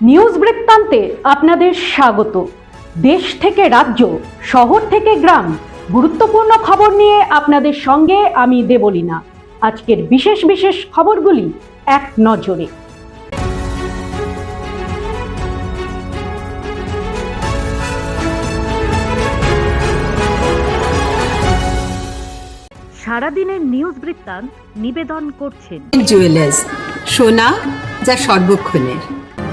News বৃত্তান্তে আপনাদের স্বাগত। দেশ থেকে রাজ্য, শহর থেকে গ্রাম, গুরুত্বপূর্ণ খবর নিয়ে আপনাদের সঙ্গে আমি দেবলীনা। আজকের বিশেষ বিশেষ খবরগুলি এক নজরে। সারাদিনের নিউজ বৃত্তান্ত নিবেদন করছেন জুয়েলার্স সোনা যা সর্বক্ষণের।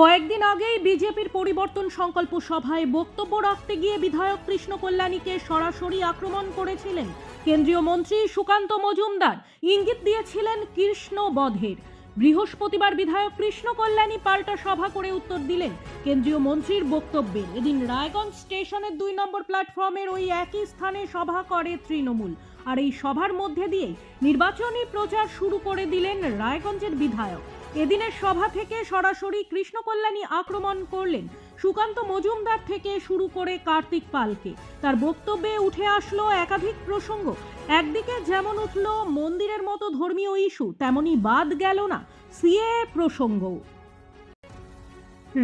কয়েকদিন আগেই বিজেপির পরিবর্তন সংকল্প সভায় বক্তব্য রাখতে গিয়ে বিধায়ক কৃষ্ণ কল্যাণীকে সরাসরি আক্রমণ করেছিলেন কেন্দ্রীয় মন্ত্রী সুকান্ত মজুমদার। ইঙ্গিত দিয়েছিলেন কৃষ্ণ বধের। বৃহস্পতিবার বিধায়ক কৃষ্ণ কল্যাণী পাল্টা সভা করে উত্তর দিলেন কেন্দ্রীয় মন্ত্রীর বক্তব্যে। এদিন রায়গঞ্জ স্টেশনের দুই নম্বর প্ল্যাটফর্মের ওই একই স্থানে সভা করে তৃণমূল। আর এই সভার মধ্যে দিয়েই নির্বাচনী প্রচার শুরু করে দিলেন রায়গঞ্জের বিধায়ক। এদিনের সভা থেকে সরাসরি কৃষ্ণ কল্যাণী আক্রমণ করলেন সুকান্ত মজুমদার থেকে শুরু করে কার্তিক পালকে। তার বক্তব্যে উঠে আসলো একাধিক প্রসঙ্গ। একদিকে যেমন উঠল মন্দিরের মতো ধর্মীয় ইস্যু, তেমনি বাদ গেল না সিএ প্রসঙ্গ।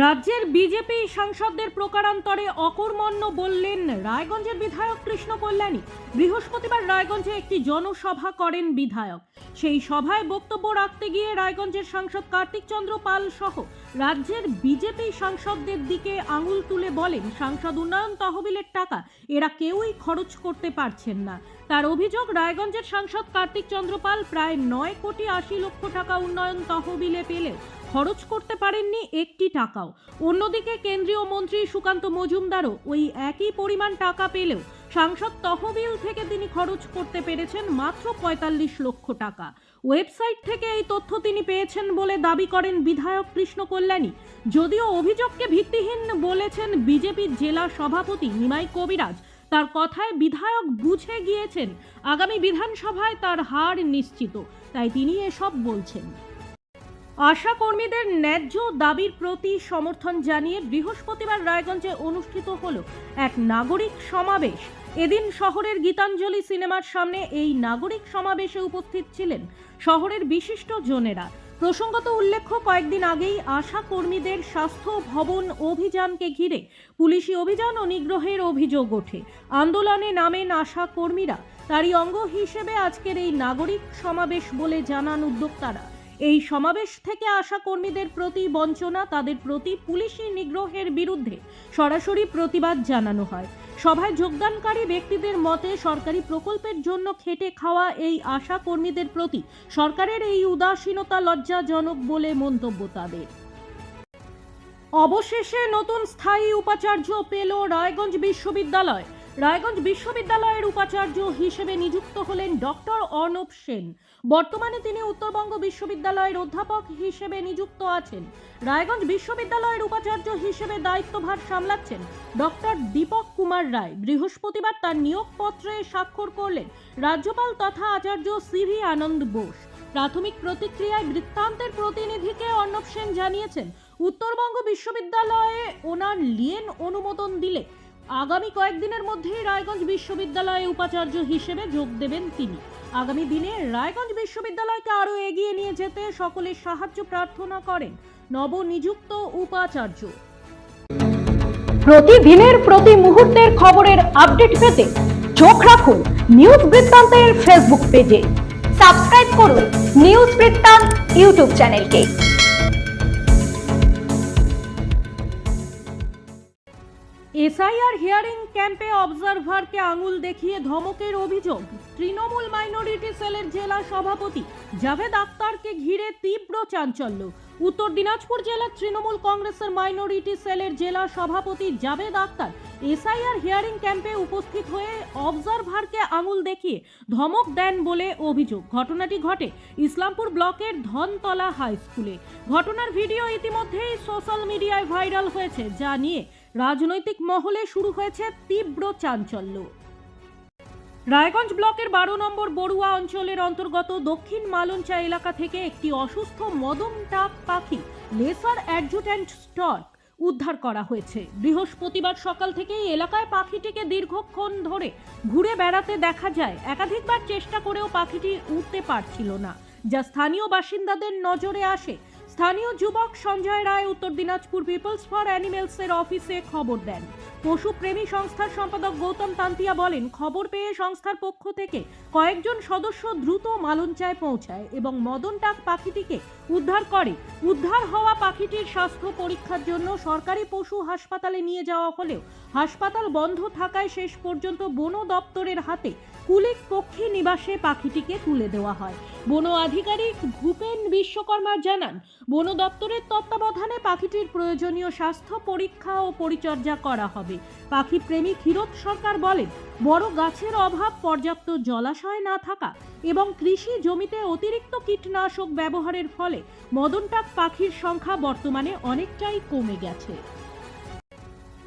রাজ্যের বিজেপি সাংসদদের প্রকারান্তরে অকর্মণ্য বললেন রায়গঞ্জের বিধায়ক কৃষ্ণ কল্যাণী বৃহস্পতিবার রায়গঞ্জে একটি জনসভা করেন বিধায়ক। সেই সভায় বক্তব্য রাখতে গিয়ে রায়গঞ্জের সাংসদ কার্তিক চন্দ্র পাল সহ রাজ্যের বিজেপি সাংসদদের দিকে আঙুল তুলে বলেন, সাংসদ উন্নয়ন তহবিলের টাকা, এরা কেউই খরচ করতে পারছেন না। তার অভিযোগ, রায়গঞ্জের সাংসদ কার্তিক চন্দ্র পাল প্রায় নয় কোটি আশি লক্ষ টাকা উন্নয়ন তহবিলে পেলেও খরচ করতে পারেননি একটি টাকাও। অন্যদিকে কেন্দ্রীয় মন্ত্রী সুকান্ত মজুমদারও ওই একই পরিমাণ টাকা পেলেও সাংসদ তহবিল থেকে তিনি খরচ করতে পেরেছেন মাত্র পঁয়তাল্লিশ লক্ষ টাকা। ওয়েবসাইট থেকে এই তথ্য তিনি পেয়েছেন বলে দাবি করেন বিধায়ক কৃষ্ণ কল্যাণী। যদিও অভিযোগকে ভিত্তিহীন বলেছেন বিজেপির জেলা সভাপতি নিমাই কবিরাজ। তার কথায় বিধায়ক বুঝে গিয়েছেন, আগামী বিধানসভায় তার হার নিশ্চিত। তাই তিনি এসব বলছেন। আশা কর্মীদের ন্যায্য দাবির প্রতি সমর্থন জানিয়ে বৃহস্পতিবার রায়গঞ্জে অনুষ্ঠিত হল এক নাগরিক সমাবেশ। এদিন শহরের গীতাঞ্জলি সিনেমার সামনে এই নাগরিক সমাবেশে উপস্থিত ছিলেন শহরের বিশিষ্ট জনেরা। প্রসঙ্গত উল্লেখ্য, কয়েকদিন আগেই আশা কর্মীদের স্বাস্থ্য ভবন অভিযানকে ঘিরে পুলিশি অভিযান ও নিগ্রহের অভিযোগ ওঠে। আন্দোলনে নামেন আশা কর্মীরা তারই অঙ্গ হিসেবে আজকের এই নাগরিক সমাবেশ বলে জানান উদ্যোক্তারা। এই সমাবেশ থেকে আশা কর্মীদের প্রতি বঞ্চনা, তাদের প্রতি পুলিশি নিগ্রহের বিরুদ্ধে সরাসরি প্রতিবাদ জানানো হয়। সভায় যোগদানকারী ব্যক্তিদের মতে, সরকারি প্রকল্পের জন্য খেটে খাওয়া এই আশা কর্মীদের প্রতি সরকারের এই উদাসীনতা লজ্জাজনক বলে মন্তব্য তাদের। অবশেষে নতুন স্থায়ী উপাচার্য পেল রায়গঞ্জ বিশ্ববিদ্যালয়। রায়গঞ্জ বিশ্ববিদ্যালয়ের উপাচার্য হিসেবে নিযুক্ত হলেন ডক্টর অর্ণব সেন। বর্তমানে তিনি উত্তরবঙ্গ বিশ্ববিদ্যালয়ের অধ্যাপক হিসেবে নিযুক্ত আছেন। রায়গঞ্জ বিশ্ববিদ্যালয়ের উপাচার্য হিসেবে দায়িত্বভার সামলাচ্ছেন ডক্টর দীপক কুমার রায়। বৃহস্পতিবার তার নিয়োগপত্রে স্বাক্ষর করলেন রাজ্যপাল তথা আচার্য সিভি আনন্দ বোস। প্রাথমিক প্রতিক্রিয়ায় বৃত্তান্তের প্রতিনিধিকে অর্ণব সেন জানিয়েছেন, উত্তরবঙ্গ বিশ্ববিদ্যালয়ে ওনার লিয়েন অনুমোদন দিলে আগামী কয়েকদিনের মধ্যেই রায়গঞ্জ বিশ্ববিদ্যালয়ে উপাচার্য হিসেবে যোগ দেবেন তিনি। আগামী দিনে রায়গঞ্জ বিশ্ববিদ্যালয়কে আরও এগিয়ে নিয়ে যেতে সকলের সাহায্য প্রার্থনা করেন নবনিযুক্ত উপাচার্য। প্রতিদিনের প্রতি মুহূর্তের খবরের আপডেট পেতে চোখ রাখুন নিউজ বৃত্তান্তের ফেসবুক পেজে। সাবস্ক্রাইব করুন নিউজ বৃত্তান্ত ইউটিউব চ্যানেলকে। এসআইআর হিয়ারিং ক্যাম্পে অবজারভারকে আঙুল দেখিয়ে ধমকের অভিযোগ। তৃণমূল মাইনরিটি সেলের জেলা সভাপতি জাভেদ আক্তারকে ঘিরে তীব্র চাঞ্চল্য। উত্তর দিনাজপুর জেলার তৃণমূল কংগ্রেসের মাইনরিটি সেলের জেলা সভাপতি জাভেদ আক্তার এসআইআর হিয়ারিং ক্যাম্পে উপস্থিত হয়ে অবজারভারকে আঙুল দেখিয়ে ধমক দেন বলে অভিযোগ। ঘটনাটি ঘটে ইসলামপুর ব্লকের ধনতলা হাই স্কুলে ঘটনার ভিডিও ইতিমধ্যেই সোশ্যাল মিডিয়ায় ভাইরাল হয়েছে, যা নিয়ে রাজনৈতিক মহলে শুরু হয়েছে তীব্র চাঞ্চল্য। রায়গঞ্জ ব্লকের বারো নম্বর বড়ুয়া অঞ্চলের অন্তর্গত দক্ষিণ মালঞ্চা এলাকা থেকে একটি অসুস্থ মদন টাক পাখি, লেসার অ্যাডজুট্যান্ট স্টক উদ্ধার করা হয়েছে। বৃহস্পতিবার সকাল থেকেই এলাকায় পাখিটিকে দীর্ঘক্ষণ ধরে ঘুরে বেড়াতে দেখা যায়। একাধিকবার চেষ্টা করেও পাখিটি উঠতে পারছিল না। যা স্থানীয় বাসিন্দাদের নজরে আসে স্থানীয় যুবক সঞ্জয় রায়, উত্তর দিনাজপুর পিপলস ফর অ্যানিমেলসের অফিসে খবর দেন। পশুপ্রেমী সংস্থার সম্পাদক গৌতম তান্তিয়া বলেন, খবর পেয়ে সংস্থার পক্ষ থেকে কয়েকজন সদস্য দ্রুত মালঞ্চায় পৌঁছায় এবং মদন টাক পাখিটিকে উদ্ধার করে। উদ্ধার হওয়া পাখিটির স্বাস্থ্য পরীক্ষার জন্য সরকারি পশু হাসপাতালে নিয়ে যাওয়া হলেও হাসপাতাল বন্ধ থাকায় শেষ পর্যন্ত বন দপ্তরের হাতে কুলিক পক্ষী নিবাসে পাখিটিকে তুলে দেওয়া হয়। বন আধিকারিক ভূপেন বিশ্বকর্মা জানান বন দপ্তরের তত্ত্বাবধানে পাখিটির প্রয়োজনীয় স্বাস্থ্য পরীক্ষা ও পরিচর্যা করা হবে। পাখি প্রেমী ক্ষীরোদ সরকার বলেন, বড় গাছের অভাব পর্যাপ্ত জলাশয় না থাকা এবং কৃষি জমিতে অতিরিক্ত কীটনাশক ব্যবহারের ফলে মদনটাক পাখির সংখ্যা বর্তমানে অনেকটাই কমে গেছে।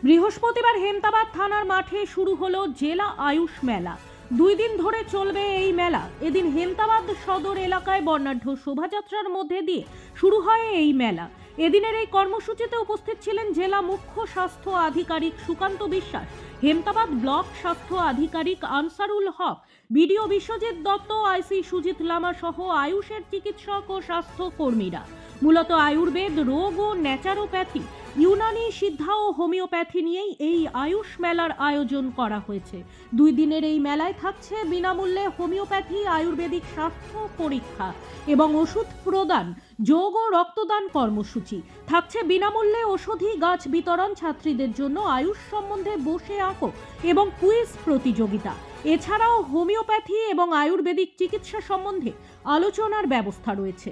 বৃহস্পতিবার হেমতাবাদ থানার মাঠে শুরু হলো জেলা আয়ুষ মেলা। দুই দিন ধরে চলবে এই মেলা। এদিন হেমতাবাদ সদর এলাকায় বর্ণাঢ্য শোভাযাত্রার মধ্যে দিয়ে শুরু হয় এই মেলা। এদিনের এই কর্মসূচিতে উপস্থিত ছিলেন জেলা মুখ্য স্বাস্থ্য আধিকারিক সুকান্ত বিশ্বাস, হেমতাবাদ ব্লক স্বাস্থ্য আধিকারিক আনসারুল হক, বিডিও বিশ্বজিৎ দত্ত, আইসি সুজিত লামা সহ আয়ুষের চিকিৎসক ও স্বাস্থ্য কর্মীরা মূলত আয়ুর্বেদ, রোগ ও ন্যাচারোপ্যাথি। ইউনানি সিদ্ধা ও হোমিওপ্যাথি নিয়েই এই আয়ুষ মেলার আয়োজন করা হয়েছে। দুই দিনের এই মেলায় থাকছে বিনামূল্যে হোমিওপ্যাথি, আয়ুর্বেদিক স্বাস্থ্য পরীক্ষা এবং ওষুধ প্রদান, যোগ ও রক্তদান কর্মসূচি। থাকছে বিনামূল্যে ওষুধি, গাছ বিতরণ ছাত্রীদের জন্য আয়ুষ সম্বন্ধে বসে আঁকো এবং কুইজ প্রতিযোগিতা। এছাড়াও হোমিওপ্যাথি এবং আয়ুর্বেদিক চিকিৎসা সম্বন্ধে আলোচনার ব্যবস্থা রয়েছে।